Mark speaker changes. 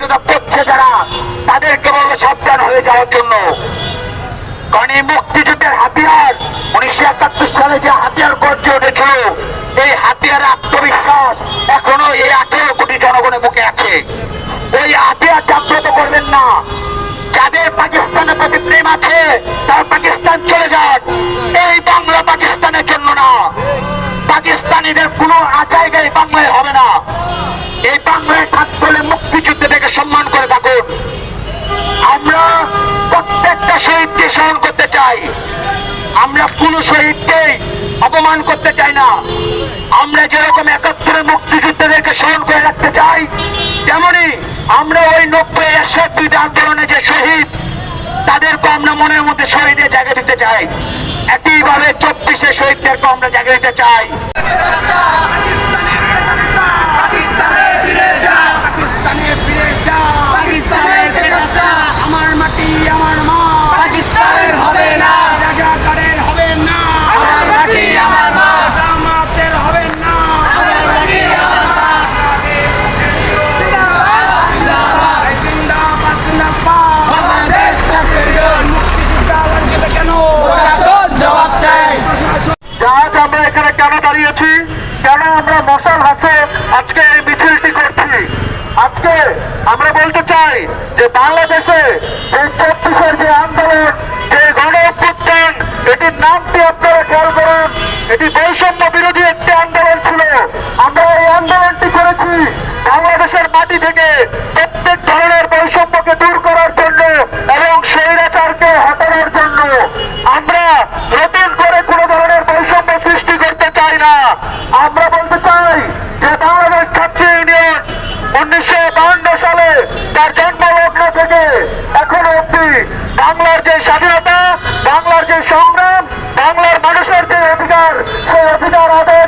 Speaker 1: সহযোগিতা করছে যারা, তাদেরকে বলব সাবধান হয়ে যাওয়ার জন্য। কারণ এই মুক্তিযুদ্ধের হাতিয়ার উনিশশো একাত্তর সালে যে হাতিয়ার গর্জে উঠেছিল এই হাতিয়ার আত্মবিশ্বাস এখনও এই আঠেরো কোটি জনগণের মুখে আছে। ওই হাতিয়ার জাগ্রত করবেন না। যাদের পাকিস্তানের প্রতি প্রেম আছে, তার পাকিস্তান চলে যান এই বাংলা পাকিস্তানের জন্য না। পাকিস্তানিদের কোনো জায়গায় বাংলায় চাই। আমরা কোন শহীদকে অপমান করতে চাই না। আমরা যেরকম একাত্তরের মুক্তিযুদ্ধদেরকে স্মরণ করে রাখতে চাই, তেমনি আমরা ওই নব্বই একশো দুই আন্দোলনে যে শহীদ তাদেরকে আমরা মনের মধ্যে শহীদের জায়গা দিতে চাই। একইভাবে চব্বিশে শহীদদেরকে আমরা জায়গা দিতে চাই। আজ আমরা এখানে কেন দাঁড়িয়েছি? কেন আমরা মশাল হাসে আজকে এই মিছিলটি করছি? আজকে আমরা বলতে চাই যে বাংলাদেশে যে চব্বিশের যে আন্দোলন, যে গণ অভ্যুত্থান এটির নামটি আপনারা খেয়াল করুন। এটি বৈষম্য বিরোধী একটি আন্দোলন ছিল। আমরা এই আন্দোলনটি করেছি বাংলাদেশের মাটি থেকে প্রত্যেক ধরনের বৈষম্যকে দূর করার জন্য এবং স্বৈরাচারকে হটানোর জন্য আমরা নতুন করে কোনো ধরনের বৈষম্য সৃষ্টি করতে চাই না আমরা বলতে বাংলাদেশ ছাত্র ইউনিয়ন উনিশশো বাহান্ন সালে তার জন্মলগ্ন থেকে এখনও অব্দি বাংলার যে স্বাধীনতা, বাংলার যে সংগ্রাম, বাংলার মানুষের যে অধিকার, সেই অধিকার আদায়ের